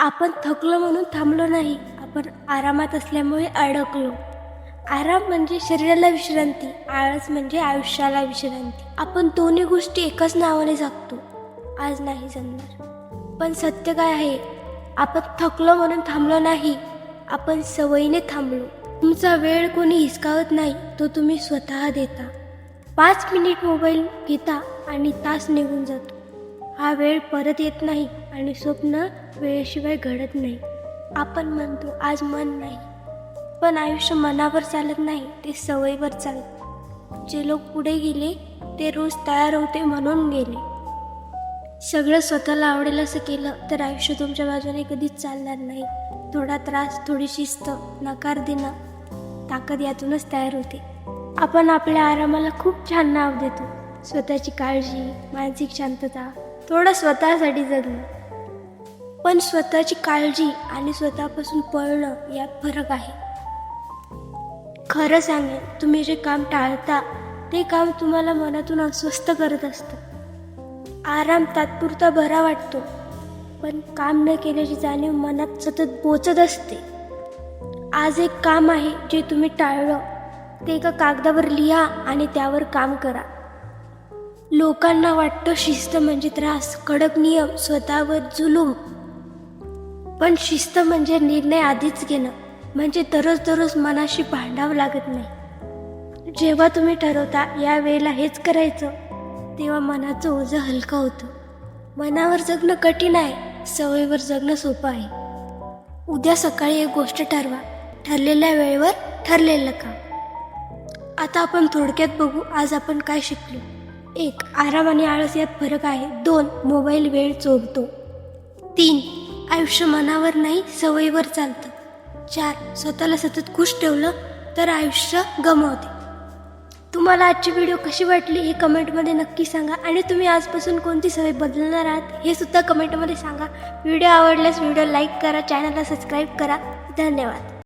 आपण थकलो म्हणून थांबलो नाही. आपण आरामात असल्यामुळे अडकलो. आराम म्हणजे शरीराला विश्रांती आळस म्हणजे आयुष्याला विश्रांती. आपण दोन्ही गोष्टी एकाच नावाने जगतो. आज नाही जमणार पण सत्य काय आहे? आपण थकलो म्हणून थांबलो नाही. आपण सवयीने थांबलो. तुमचा वेळ कोणी हिसकावत नाही. तो तुम्ही स्वतः देता. पाच मिनिट मोबाईल घेता आणि तास निघून जातो. हा वेळ परत येत नाही आणि स्वप्न वेळेशिवाय घडत नाही. आपण म्हणतो आज मन नाही. पण आयुष्य मनावर चालत नाही ते सवयीवर चालत. जे लोक पुढे गेले ते रोज तयार होते म्हणून गेले. सगळं स्वतःला आवडेल असं केलं तर आयुष्य तुमच्या बाजूने कधीच चालणार नाही. थोडा त्रास थोडी शिस्त नकार देणं ताकद यातूनच तयार होते. आपण आपल्या आरामाला खूप छान नाव देतो. स्वतःची काळजी मानसिक शांतता थोडं स्वतःसाठी जगणं. पण स्वतःची काळजी आणि स्वतःपासून पळणं यात फरक आहे. खरं सांगेन तुम्ही जे काम टाळता ते काम तुम्हाला मनातून अस्वस्थ करत असतं. आराम तात्पुरता बरा वाटतो पण काम न केल्याची जाणीव मनात सतत बोचत असते. आज एक काम आहे जे तुम्ही टाळलं ते एका कागदावर लिहा आणि त्यावर काम करा. लोकांना वाटतं शिस्त म्हणजे त्रास कडक नियम स्वतःवर जुलूम पण शिस्त म्हणजे निर्णय आधीच घेणं. म्हणजे दररोज दररोज मनाशी भांडावं लागत नाही. जेव्हा तुम्ही ठरवता या वेळेला हेच करायचं तेव्हा मनाचं ओझं हलकं होतं. मनावर जगणं कठीण आहे सवयीवर जगणं सोपं आहे. उद्या सकाळी एक गोष्ट ठरवा ठरलेल्या वेळेवर ठरलेलं काम. आता आपण थोडक्यात बघू आज आपण काय शिकलो. एक आराम आणि आळस यात फरक आहे. दोन मोबाईल वेळ चोरतो. तीन आयुष्य मनावर नाही सवयीवर चालतं. चार स्वतःला सतत खुश ठेवलं तर आयुष्य गमावते. तुम्हाला आजची व्हिडिओ कशी वाटली हे कमेंटमध्ये नक्की सांगा आणि तुम्ही आजपासून कोणती सवय बदलणार आहात हे सुद्धा कमेंटमध्ये सांगा. व्हिडिओ आवडल्यास व्हिडिओ लाईक करा चॅनलला सबस्क्राईब करा. धन्यवाद.